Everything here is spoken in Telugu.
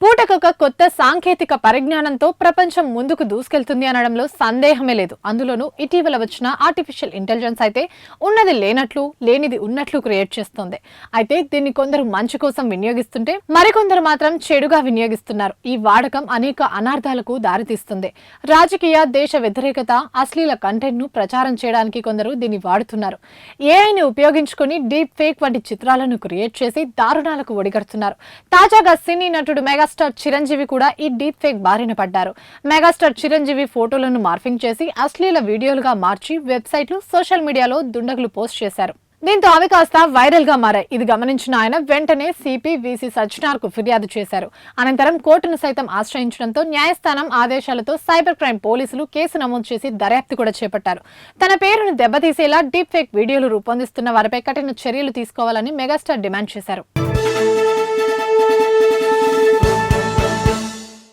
పూటకొక కొత్త సాంకేతిక పరిజ్ఞానంతో ప్రపంచం ముందుకు దూసుకెళ్తుంది అనడంలో సందేహమే లేదు. అందులోనూ ఇటీవల వచ్చిన ఆర్టిఫిషియల్ ఇంటెలిజెన్స్ అయితే ఉన్నది లేనట్లు లేనిది ఉన్నట్లు క్రియేట్ చేస్తుంది. అయితే దీన్ని కొందరు మంచి కోసం వినియోగిస్తుంటే మరికొందరు మాత్రం చెడుగా వినియోగిస్తున్నారు. ఈ వాడకం అనేక అనార్థాలకు దారితీస్తుంది. రాజకీయ దేశ వ్యతిరేకత అశ్లీల కంటెంట్ను ప్రచారం చేయడానికి కొందరు దీన్ని వాడుతున్నారు. ఏఐని ఉపయోగించుకొని డీప్ ఫేక్ వంటి చిత్రాలను క్రియేట్ చేసి దారుణాలకు ఒడిగడుతున్నారు. తాజాగా సినీ నటుడు మెగాస్టార్ చిరంజీవి కూడా ఈ డీప్ ఫేక్ బారిన పడ్డారు. మెగాస్టార్ చిరంజీవి ఫోటోలను మార్ఫింగ్ చేసి అశ్లీల వీడియోలుగా మార్చి వెబ్సైట్లు సోషల్ మీడియాలో దుండగులు పోస్ట్ చేశారు. దీంతో అవి కాస్త వైరల్గా మారాయి. ఇది గమనించిన ఆయన వెంటనే సిపి విసి సజ్జనార్కు ఫిర్యాదు చేశారు. అనంతరం కోర్టును సైతం ఆశ్రయించడంతో న్యాయస్థానం ఆదేశాలతో సైబర్ క్రైమ్ పోలీసులు కేసు నమోదు చేసి దర్యాప్తు కూడా చేపట్టారు. తన పేరును దెబ్బతీసేలా డీప్ ఫేక్ వీడియోలు రూపొందిస్తున్న వారిపై కఠిన చర్యలు తీసుకోవాలని మెగాస్టార్ డిమాండ్ చేశారు.